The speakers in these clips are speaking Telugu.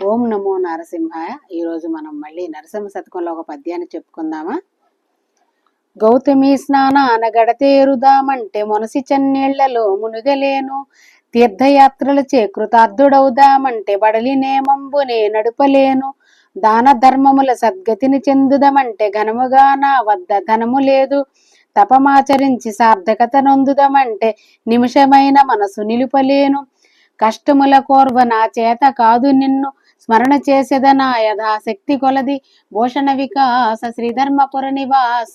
ఓం నమో నరసింహాయ. ఈరోజు మనం మళ్ళీ నరసింహ శతకంలో ఒక పద్యాన్ని చెప్పుకుందామా? గౌతమి స్నానాన గడతేరుదామంటే మొనసి చన్నీళ్ళలో మునుగలేను. తీర్థయాత్రలు చేకృతార్థుడవుదామంటే బడలి నేమంబునే నడుపలేను. దాన ధర్మముల సద్గతిని చెందుదమంటే ఘనముగా నా వద్ద ధనము లేదు. తపమాచరించి సార్థకత నొందుదమంటే నిమిషమైన మనసు నిలుపలేను. కష్టముల కోర్వ నా చేత కాదు నిన్ను స్మరణ చేసేదనా యథాశక్తి కొలది. భూషణ వికాస శ్రీధర్మపుర నివాస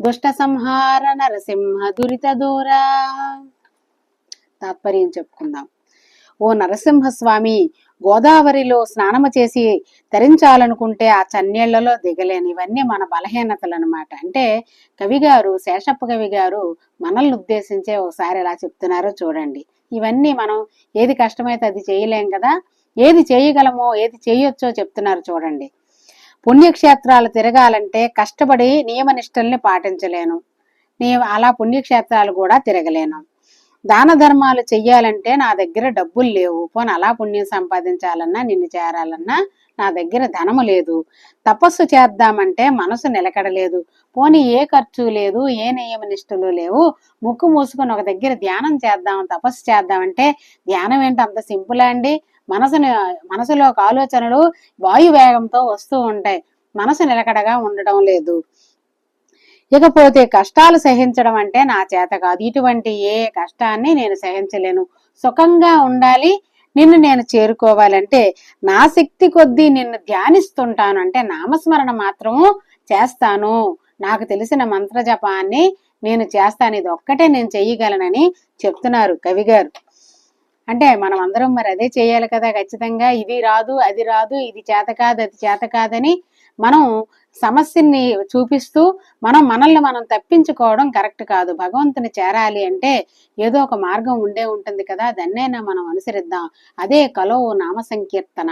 దుష్ట సంహార నరసింహ దురిత దూరా. తాత్పర్యం చెప్పుకుందాం. ఓ నరసింహస్వామి గోదావరిలో స్నానము చేసి తరించాలనుకుంటే ఆ చన్నీళ్ళలో దిగలేని ఇవన్నీ మన బలహీనతలు అనమాట అంటే కవి గారు శేషప్ప కవి గారు మనల్ని ఉద్దేశించే ఒకసారి ఎలా చెప్తున్నారో చూడండి. ఇవన్నీ మనం ఏది కష్టమైతే అది చేయలేం కదా ఏది చేయగలమో ఏది చేయొచ్చో చెప్తున్నారు చూడండి. పుణ్యక్షేత్రాలు తిరగాలంటే కష్టపడి నియమనిష్టల్ని పాటించలేను. నేను అలా పుణ్యక్షేత్రాలు కూడా తిరగలేను. దాన ధర్మాలు చెయ్యాలంటే నా దగ్గర డబ్బులు లేవు. పోనీ అలా పుణ్యం సంపాదించాలన్నా నిన్ను చేరాలన్నా నా దగ్గర ధనము లేదు. తపస్సు చేద్దామంటే మనసు నిలకడలేదు. పోనీ ఏ ఖర్చు లేదు ఏ నియమ నిష్ఠలు లేవు. ముక్కు మూసుకొని ఒక దగ్గర ధ్యానం చేద్దాం తపస్సు చేద్దామంటే ధ్యానం ఏంటి అంత సింపుల్ అండి? మనసుని మనసులో ఒక ఆలోచనలు వాయు వేగంతో వస్తూ ఉంటాయి. మనసు నిలకడగా ఉండడం లేదు. ఇకపోతే కష్టాలు సహించడం అంటే నా చేత కాదు. ఇటువంటి ఏ కష్టాన్ని నేను సహించలేను. సుఖంగా ఉండాలి. నిన్ను నేను చేరుకోవాలంటే నా శక్తి కొద్దీ నిన్ను ధ్యానిస్తుంటాను. అంటే నామస్మరణ మాత్రము చేస్తాను. నాకు తెలిసిన మంత్ర జపాన్ని నేను చేస్తాను. ఇది ఒక్కటే నేను చెయ్యగలనని చెప్తున్నారు కవిగారు అంటే మనం అందరం మరి అదే చేయాలి కదా ఖచ్చితంగా. ఇది రాదు అది రాదు ఇది చేత కాదు అది చేత కాదని మనం సమస్యని చూపిస్తూ మనం మనల్ని మనం తప్పించుకోవడం కరెక్ట్ కాదు. భగవంతుని చేరాలి అంటే ఏదో ఒక మార్గం ఉండే ఉంటుంది కదా దాన్నైనా మనం అనుసరిద్దాం. అదే కలో నామ సంకీర్తన.